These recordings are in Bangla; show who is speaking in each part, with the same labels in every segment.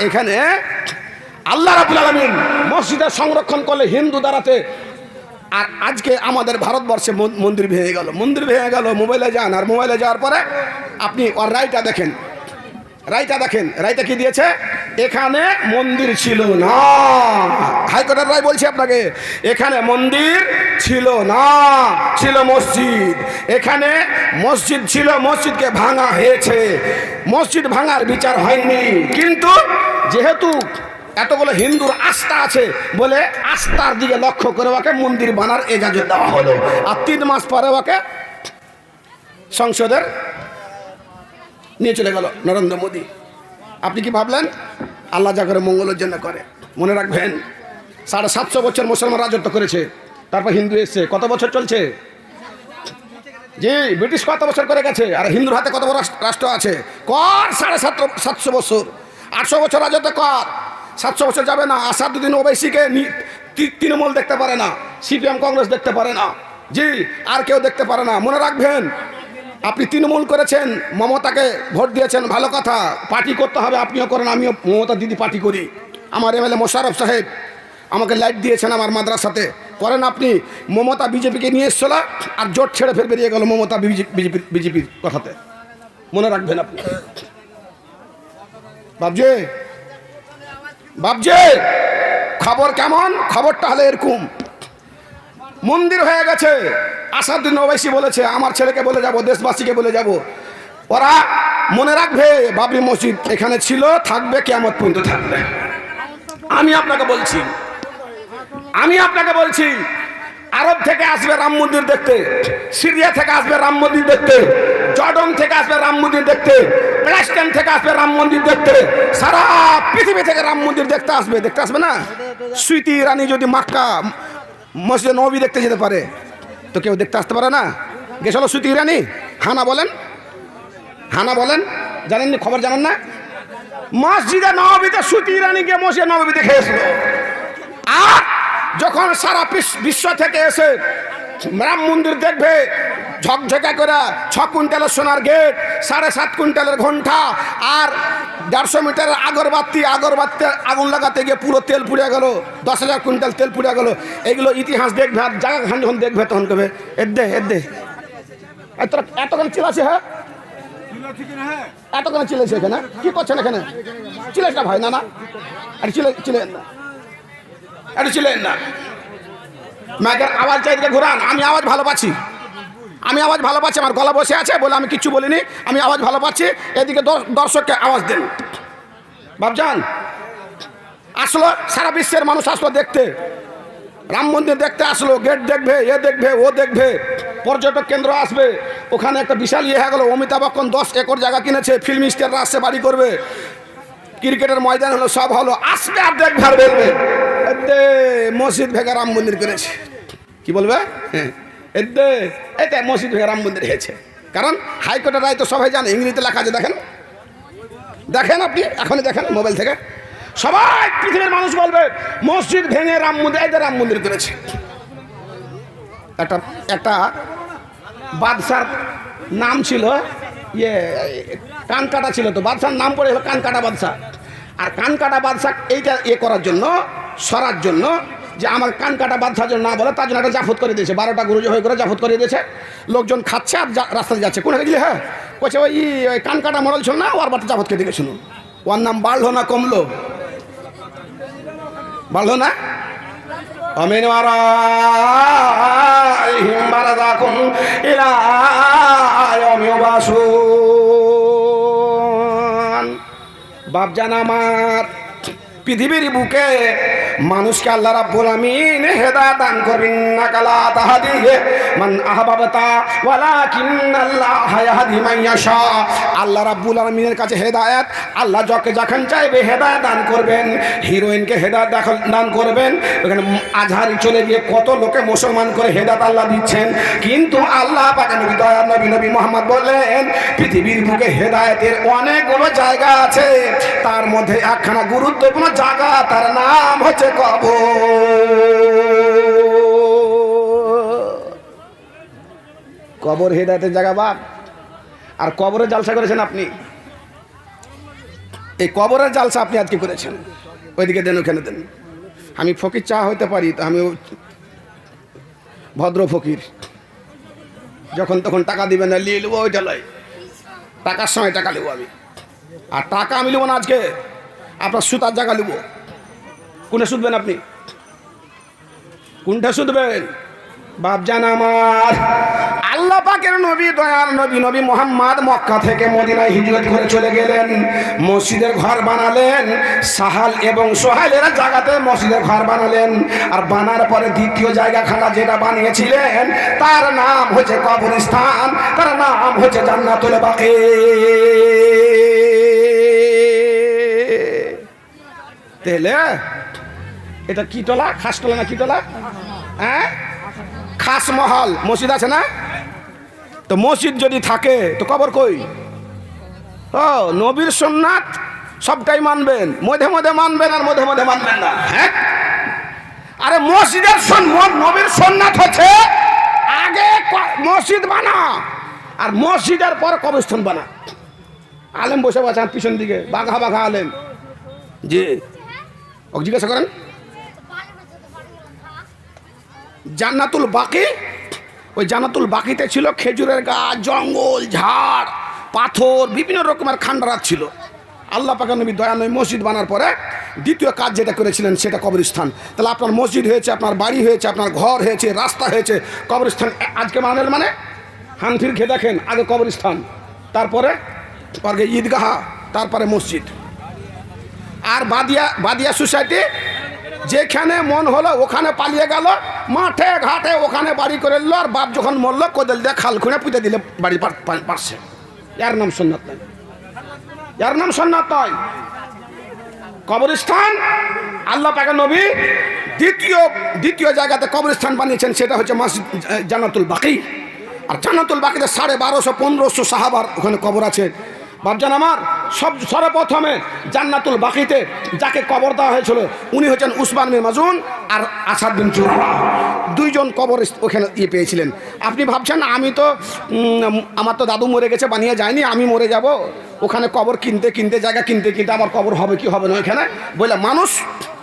Speaker 1: এখানে আল্লাহ রাবুল আলমিন মসজিদের সংরক্ষণ করলে হিন্দু দাঁড়াতে আর আজকে আমাদের ভারতবর্ষে মন্দির ভেঙে গেল। মন্দির ভেঙে গেল মোবাইলে যান আর মোবাইলে যাওয়ার পরে আপনি ওর রায়টা দেখেন। রায়টা দেখেন। রায়টা কি দিয়েছে? এখানে মন্দির ছিল না। হাইকোর্টের রায় বলছি আপনাকে, এখানে মন্দির ছিল না, ছিল মসজিদ। এখানে মসজিদ ছিল, মসজিদকে ভাঙা হয়েছে। মসজিদ ভাঙার বিচার হয়নি। কিন্তু যেহেতু এতগুলো হিন্দুর আস্থা আছে বলে আস্থার দিকে লক্ষ্য করে ওকে মন্দির বানার এজাজত দেওয়া হলো। আর তিন মাস পরে ওকে সংসদের নিয়ে চলে গেল নরেন্দ্র মোদী। আপনি কি ভাবলেন? আল্লাহ যা করে মঙ্গলের জন্য করে। মনে রাখবেন, সাড়ে সাতশো বছর মুসলমান রাজত্ব করেছে, তারপর হিন্দু এসছে। কত বছর চলছে? জি, ব্রিটিশ কত বছর করে গেছে? আর হিন্দুর হাতে কত বড় রাষ্ট্র- আছে? কর সাড়ে সাত সাতশো বছর। আটশো বছর রাজত্ব কর। সাতশো বছর যাবে না। আসাদুদ্দিন ওবাইসিকে নি- তৃ- তৃণমূল দেখতে পারে না। সিপিএম কংগ্রেস দেখতে পারে না। জি, আর কেউ দেখতে পারে না। মনে রাখবেন, আপনি তৃণমূল করেছেন, মমতাকে ভোট দিয়েছেন, ভালো কথা। পার্টি করতে হবে, আপনিও করেন, আমিও মমতা দিদি পার্টি করি। আমার এমএলএ মোশারফ সাহেব আমাকে লাইট দিয়েছেন আমার মাদ্রাসাতে। করেন আপনি, মমতা বিজেপিকে নিয়ে এসছিল আর জোট ছেড়ে ফের বেরিয়ে গেল মমতা বিজেপি বিজেপির কথাতে। মনে রাখবেন আপনি। বাবজে বাবজে খবর কেমন? খবরটা হলে এরকম। মন্দির হয়ে গেছে। আসাদুদ্দিন ওবাইসি বলেছে, আমার ছেলেকে বলে যাব, দেশবাসীকে বলে যাব। ওরা মনে রাখবে, বাবরি মসজিদ এখানে ছিল, থাকবে কেমন পর্যন্ত থাকবে। আমি আপনাকে বলছি, আমি আপনাকে বলছি, আরব থেকে আসবে রাম মন্দির দেখতে, সিরিয়া থেকে আসবে রাম মন্দির দেখতে, জর্ডন থেকে আসবে রাম মন্দির দেখতে। প্যালেস্টাইন থেকে আসবে রাম মন্দির দেখতে। সারা পৃথিবী থেকে রাম মন্দির দেখতে আসবে দেখতে আসবে না? সুইটি রানী যদি মাক্কা, মসজিদ নবী দেখতে যেতে পারে, তো কেউ দেখতে আসতে পারে না? গেছিল সুইটি রানী হানা বলেন হানা বলেন জানেননি খবর জানেন না? মসজিদে নবীতে সুতি রানী গিয়ে মসজিদে নবী দেখে এসলো। আর যখন সারা বিশ্ব থেকে এসে রাম মন্দির দেখবে ঝকঝকা করে ছ কুইন্টালের সোনার গেট, সাড়ে সাত কুইন্টালের ঘণ্টা আর দেড়শো মিটারের আগরবাতি আগরবাতি আগুন লাগাতে গিয়ে পুরো তেল পুড়ে গেল, দশ হাজার কুইন্টাল তেল পুড়ে গেল। এগুলো ইতিহাস দেখবে আর জায়গা খান যখন দেখবে তখন কবে। এর দে এর দে। এতক্ষণ চিলাছে হ্যাঁ? এতক্ষণ চিলেছে এখানে? কি করছেন এখানে? চিলেছ না ভাই, না না। আরে চিলে চিলেন না। আরে চিলেন না। ম্যাগের আওয়াজ চাইদিকে ঘুরান, আমি আওয়াজ ভালো পাচ্ছি। আমি আওয়াজ ভালো পাচ্ছি, আমার গলা বসে আছে বলে আমি কিচ্ছু বলিনি। আমি আওয়াজ ভালো পাচ্ছি, এদিকে দর- দর্শককে আওয়াজ দেন। বাবজান আসলো সারা বিশ্বের মানুষ আসলো দেখতে। রাম মন্দির দেখতে আসলো গেট দেখবে, এ দেখবে, ও দেখবে, পর্যটক কেন্দ্র আসবে। ওখানে একটা বিশাল ইয়ে হয়ে গেলো, অমিতাভ বচ্চন দশ একর জায়গা কিনেছে ফিল্ম স্টাররা আসছে, বাড়ি করবে। ক্রিকেটের ময়দান হলো, সব হলো, আসবে আর দেখবে আর বলবে মসজিদ ভেঙে রাম মন্দির করেছে কি বলবে? হ্যাঁ। এতে মসজিদ ভেঙে রাম মন্দির হয়েছে। কারণ হাইকোর্টের রায় তো সবাই জানে, ইংরেজিতে লেখা আছে, দেখেন। দেখেন আপনি, এখনই দেখেন মোবাইল থেকে। সবাই পৃথিবীর মানুষ বলবে, মসজিদ ভেঙে রাম মন্দির এদের রাম মন্দির করেছে। একটা একটা বাদশার নাম ছিল ইয়ে কানকাটা ছিল তো, বাদশার নাম পড়ে হলো কানকাটা বাদশাহ। আর কানকাটা বাদশাহ এইটা ইয়ে করার জন্য, সরার জন্য যে আমার কান কাটা বাধ্যার জন্য না বলে, তার জন্য একটা জাফত করে দিয়েছে। বারোটা গুরুজ হয়ে করে জাফত করে দিয়েছে। লোকজন খাচ্ছে আর রাস্তাতে যাচ্ছে। কোনো গেলে? হ্যাঁ। কচ্ছে ওই ওই কান কাটা মরল ছিল না ওর বারটা জাফত খেতে গেছিল। ওর নাম বাড়লো না কমলো বাড়লো না অমিন মারা হিমবারা বাপজান আমার পৃথিবীর বুকে মানুষকে আল্লাহ রাব্বুল আমিন হেদায়েত দান করবেন না কালা তাহাদিহে মান আহবাবতা ওয়ালাকিন আল্লাহ ইয়াহদি মান ইয়াশা। আল্লাহ রাব্বুল আমিনের কাছে হেদায়েত, আল্লাহ যাকে যখন চাইবে হেদায়েত দান করবেন, হিরোইনকে হেদায়েত দান করবেন। এখানে আজহারি চলে গিয়ে কত লোকে মুসলমান করে হেদায়েত আল্লাহ দিচ্ছেন। কিন্তু আল্লাহ পাকে নবী দয়া নবী নবী মোহাম্মদ বললেন, পৃথিবীর বুকে হেদায়েতের অনেকগুলো জায়গা আছে। তার মধ্যে একখানা গুরুত্বপূর্ণ জায়গা, তার নাম হচ্ছে কবর কবর হেদায়েতের জায়গা বাদ। আর কবরের জালসা করেছেন আপনি? এই কবরের জালসা আপনি আজকে করেছেন। ওইদিকে দেন ওখানে দেন। আমি ফকির চা হইতে পারি, তো আমি ভদ্র ফকির। যখন তখন টাকা দিবেন না নিয়ে নেব ওইটা লয়। টাকার সময় টাকা নেব আমি। আর টাকা আমি নেব না আজকে। আপনার সুতার জায়গা নেব। কোনে শুধবেন আপনি? কোনটা শুধবেন বাপজান আমার। আল্লাহ পাকের নবী, দয়ার নবী নবী মোহাম্মদ মক্কা থেকে মদিনায় হিজরত করে চলে গেলেন। মসজিদের ঘর বানালেন। সাহাল এবং সোহাইলের জায়গাতে মসজিদের ঘর বানালেন। আর বানার পরে দ্বিতীয় জায়গা খানা যেটা বানিয়েছিলেন, তার নাম হচ্ছে কবরস্থান, তার নাম হচ্ছে জান্নাতুল বাকি। তেলে? এটা কি টলা? খাস টলা না কি টলা? হ্যাঁ? খাস মহল। মসজিদ আছে না? তো মসজিদ যদি থাকে, তো কবর কই? ও, নবীর সোননাথ সবটাই মানবেন। মধ্যে মধ্যে মানবেন আর মধ্যে মধ্যে মানবেন না। হ্যাঁ? আরে মসজিদের নবীর সোননাথ হচ্ছে আগে মসজিদ বানা, আর মসজিদের পর কবরস্থান বানা। আলেম বসে আছেন পিছন দিকে, বাঘা বাঘা আলেম। ওকে জিজ্ঞাসা করেন। জান্নাতুল বাকি, ওই জান্নাতুল বাকিতে ছিল খেজুরের গাছ, জঙ্গল, ঝাড়, পাথর, বিভিন্ন রকমের খান্ডারাত ছিল। আল্লাহ পাকা নবী দয়ানবী মসজিদ বানার পরে দ্বিতীয় কাজ যেটা করেছিলেন সেটা কবরস্থান। তাহলে আপনার মসজিদ হয়েছে, আপনার বাড়ি হয়েছে, আপনার ঘর হয়েছে, রাস্তা হয়েছে, কবরস্থান আজকে মানেন মানে? হানফির খেয়ে দেখেন, আগে কবরস্থান, তারপরে পরে ঈদগাহা, তারপরে মসজিদ। আর বাদিয়া বাদিয়া সোসাইটি যেখানে মন হলো ওখানে পালিয়ে গেল। মাঠে ঘাটে ওখানে বাড়ি করে নিল আর বাপ যখন মরল কোদাল দিয়ে খাল খুঁড়ে পুঁতে দিলে বাড়ি পার- পার- পারছে। এর নাম সন্ন্যত নয় এর নাম সন্ন্যত নয় কবরস্থান আল্লাহ পাকে নবী দ্বিতীয় দ্বিতীয় জায়গাতে কবরস্থান বানিয়েছেন সেটা হচ্ছে মসজিদ আহ, জান্নাতুল বাকি। আর জান্নাতুল বাকিতে সাড়ে বারোশো পনেরোশো সাহাবার ওখানে কবর আছে। বাবজান আমার, সব সর্বপ্রথমে জান্নাতুল বাকিতে যাকে কবর দেওয়া হয়েছিল, উনি হচ্ছেন উসমান বিন মাজুন আর আসাদ বিন জুরা দুইজন কবর ওখানে ইয়ে পেয়েছিলেন। আপনি ভাবছেন, আমি তো আমার তো দাদু মরে গেছে, বানিয়ে যায়নি, আমি মরে যাব। ওখানে কবর কিনতে কিনতে জায়গা, কিনতে কিনতে আমার কবর হবে কি হবে না ওইখানে? বলে, মানুষ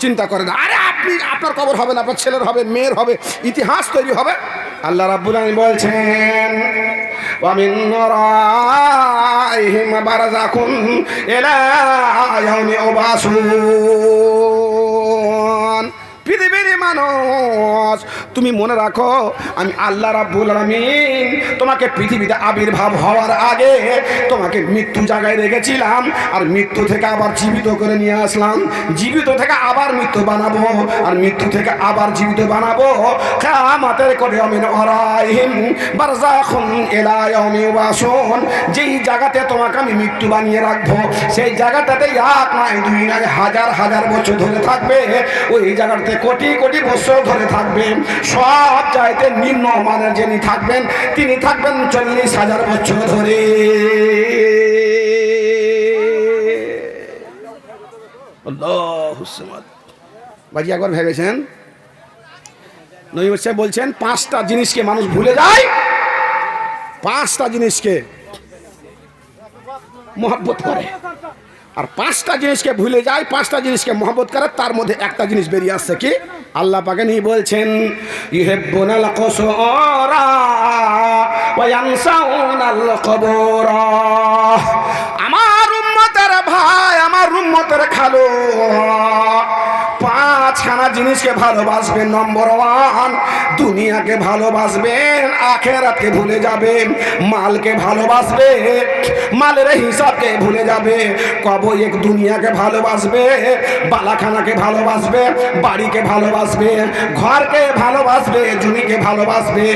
Speaker 1: চিন্তা করে না। আরে আপনি, আপনার কবর হবে না, আপনার ছেলের হবে, মেয়ের হবে, ইতিহাস তৈরি হবে। আল্লাহ রাব্বুল আলামিন বলছেন ومن ورائهم برزخ إلى يوم يبعثون পৃথিবীর মানুষ। তুমি মনে রাখো, আমি আল্লাহ রাব্বুল আলামিন তোমাকে পৃথিবীতে আবির্ভাব হওয়ার আগে তোমাকে মৃত্যু জায়গায় রেখেছিলাম, আর মৃত্যু থেকে আবার জীবিত করে নিয়ে আসলাম। জীবিত থেকে আবার মৃত্যু বানাবো, আর মৃত্যু থেকে আবার জীবিত বানাবো। কামাতের করে অমিন অরাইহিম বারজাখুন ইলা ইয়াউমি ইউবাসুন। যেই জায়গাতে তোমাকে আমি মৃত্যু বানিয়ে রাখব, সেই জায়গাটাতে এক নয় দুই নয় হাজার হাজার বছর ধরে থাকবে। ওই জায়গাটাতে কোটি কোটি বছর ধরে থাকবেন, সব চাইতে নিম্ন মানের যিনি থাকবেন, তিনি থাকবেন চল্লিশ হাজার বছর ধরে। বাজি একবার ভেবেছেন? নবী সাহেব বলছেন, পাঁচটা জিনিসকে মানুষ ভুলে যায়। পাঁচটা জিনিসকে মহব্বত করে। আর পাঁচটা জিনিসকে ভুলে যায়, পাঁচটা জিনিসকে মহব্বত করে, তার মধ্যে একটা জিনিস বেরিয়ে আসছে কি? আল্লাহ পাকে নিয়ে বলছেন আমার উম্মতের ভাই, আমার উম্মতের খালো। পাঁচখানা জিনিসকে ভালোবাসবে নম্বর ওয়ান দুনিয়াকে ভালোবাসবেন আখেরাতকে ভুলে যাবেন মালকে ভালোবাসবে, মালের হিসাবকে ভুলে যাবে কব এক দুনিয়াকে ভালোবাসবে, বালাখানাকে ভালোবাসবে, বাড়িকে ভালোবাসবে, ঘরকে ভালোবাসবে, জমিকে ভালোবাসবে,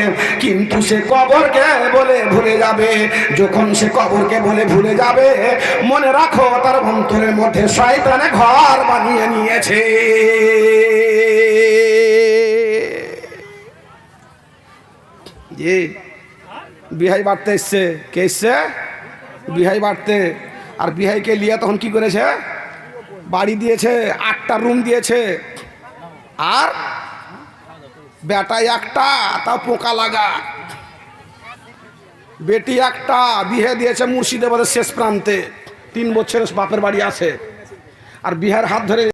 Speaker 1: কিন্তু সে কবরকে বলে ভুলে যাবে, যখন সে কবরকে বলে ভুলে যাবে, মনে রাখো তার অন্তরের মধ্যে শয়তানে ঘর বানিয়ে নিয়েছে। জি। বিহাই বাড়তে এসছে। কে এসছে? বিহাই বাড়তে। আর বিহাইকে লিয়ে তখন কি করেছে? বাড়ি দিয়েছে, আটটা রুম দিয়েছে। আর বেটা একটা তাও পোকা লাগা। বেটি একটা, বিহে দিয়েছে মুর্শিদাবাদের শেষ প্রান্তে। তিন বছরের বাপের বাড়ি আছে। আর বিহার হাত ধরে